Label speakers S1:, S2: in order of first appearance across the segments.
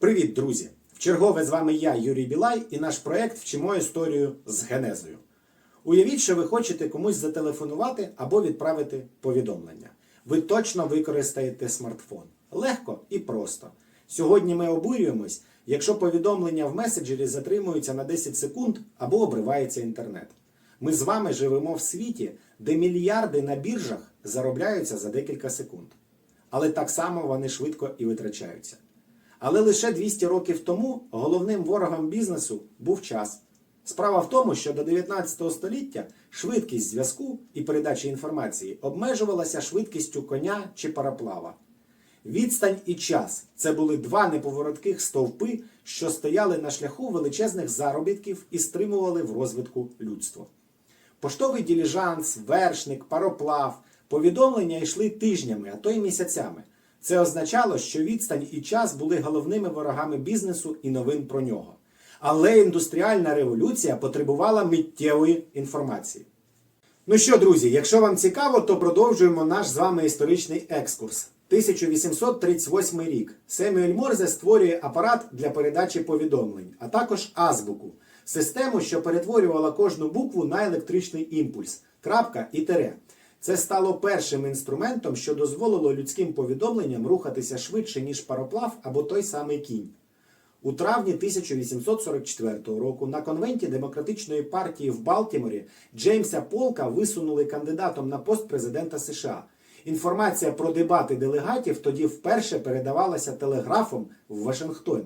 S1: Привіт, друзі! Вчергове з вами я, Юрій Білай, і наш проект Вчимо історію з генезою. Уявіть, що ви хочете комусь зателефонувати або відправити повідомлення. Ви точно використаєте смартфон. Легко і просто. Сьогодні ми обурюємось, якщо повідомлення в меседжері затримуються на 10 секунд або обривається інтернет. Ми з вами живемо в світі, де мільярди на біржах заробляються за декілька секунд. Але так само вони швидко і витрачаються. Але лише 200 років тому головним ворогом бізнесу був час. Справа в тому, що до 19 століття швидкість зв'язку і передачі інформації обмежувалася швидкістю коня чи пароплава. Відстань і час це були два неповоротких стовпи, що стояли на шляху величезних заробітків і стримували в розвитку людство. Поштовий діліжанс, вершник, пароплав, повідомлення йшли тижнями, а то й місяцями. Це означало, що відстань і час були головними ворогами бізнесу і новин про нього. Але індустріальна революція потребувала миттєвої інформації. Ну що, друзі, якщо вам цікаво, то продовжуємо наш з вами історичний екскурс. 1838 рік. Семюель Морзе створює апарат для передачі повідомлень, а також азбуку систему, що перетворювала кожну букву на електричний імпульс, крапка і тире. Це стало першим інструментом, що дозволило людським повідомленням рухатися швидше, ніж пароплав або той самий кінь. У травні 1844 року на конвенті Демократичної партії в Балтіморі Джеймса Полка висунули кандидатом на пост президента США. Інформація про дебати делегатів тоді вперше передавалася телеграфом в Вашингтон.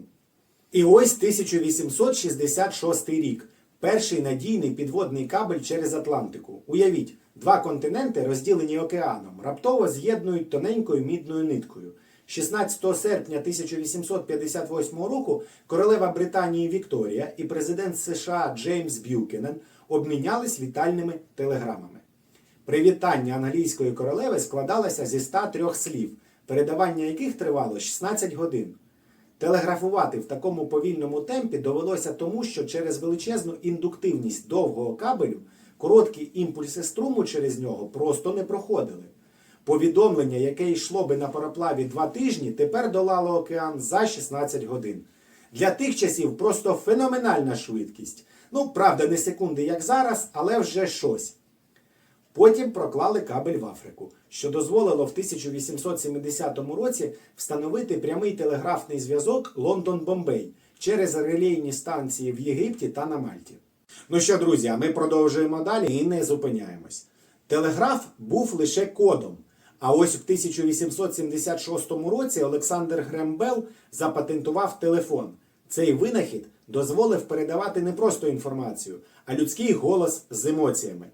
S1: І ось 1866 рік. Перший надійний підводний кабель через Атлантику. Уявіть, два континенти, розділені океаном, раптово з'єднують тоненькою мідною ниткою. 16 серпня 1858 року королева Британії Вікторія і президент США Джеймс Б'юкенен обмінялись вітальними телеграмами. Привітання англійської королеви складалося зі 103 слів, передавання яких тривало 16 годин. Телеграфувати в такому повільному темпі довелося тому, що через величезну індуктивність довгого кабелю короткі імпульси струму через нього просто не проходили. Повідомлення, яке йшло би на пароплаві два тижні, тепер долало океан за 16 годин. Для тих часів просто феноменальна швидкість. Ну, правда, не секунди, як зараз, але вже щось. Потім проклали кабель в Африку, що дозволило в 1870 році встановити прямий телеграфний зв'язок Лондон-Бомбей через релейні станції в Єгипті та на Мальті. Ну що, друзі, а ми продовжуємо далі і не зупиняємось. Телеграф був лише кодом. А ось в 1876 році Олександр Грембел запатентував телефон. Цей винахід дозволив передавати не просто інформацію, а людський голос з емоціями.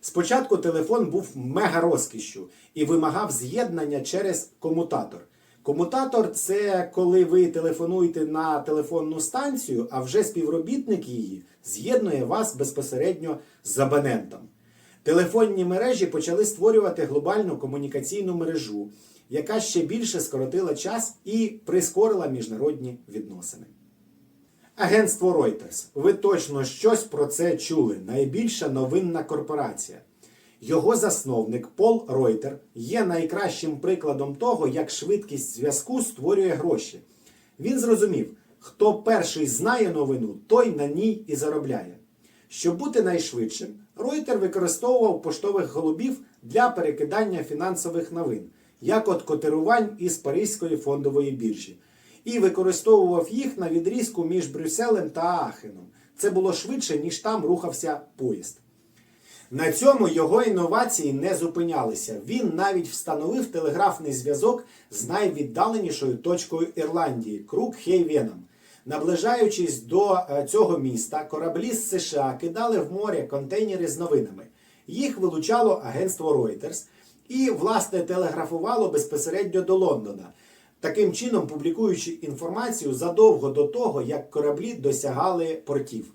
S1: Спочатку телефон був мега розкішшю і вимагав з'єднання через комутатор. Комутатор це коли ви телефонуєте на телефонну станцію, а вже співробітник її з'єднує вас безпосередньо з абонентом. Телефонні мережі почали створювати глобальну комунікаційну мережу, яка ще більше скоротила час і прискорила міжнародні відносини. Агентство Reuters. Ви точно щось про це чули. Найбільша новинна корпорація. Його засновник Пол Ройтер є найкращим прикладом того, як швидкість зв'язку створює гроші. Він зрозумів, хто перший знає новину, той на ній і заробляє. Щоб бути найшвидшим, Ройтер використовував поштових голубів для перекидання фінансових новин, як от котирувань із Паризької фондової біржі і використовував їх на відрізку між Брюсселем та Аахеном. Це було швидше, ніж там рухався поїзд. На цьому його інновації не зупинялися. Він навіть встановив телеграфний зв'язок з найвіддаленішою точкою Ірландії Крукхейвеном. Наближаючись до е, цього міста, кораблі з США кидали в море контейнери з новинами. Їх вилучало агентство Reuters і, власне, телеграфувало безпосередньо до Лондона таким чином публікуючи інформацію задовго до того, як кораблі досягали портів.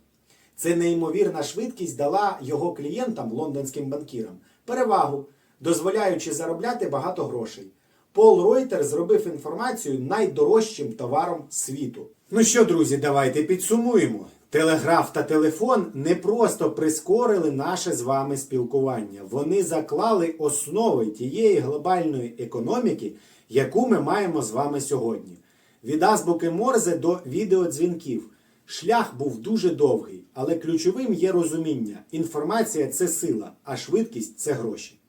S1: Це неймовірна швидкість дала його клієнтам, лондонським банкірам, перевагу, дозволяючи заробляти багато грошей. Пол Ройтер зробив інформацію найдорожчим товаром світу. Ну що, друзі, давайте підсумуємо. Телеграф та телефон не просто прискорили наше з вами спілкування. Вони заклали основи тієї глобальної економіки, яку ми маємо з вами сьогодні. Від азбуки Морзе до відеодзвінків. Шлях був дуже довгий, але ключовим є розуміння: інформація це сила, а швидкість це гроші.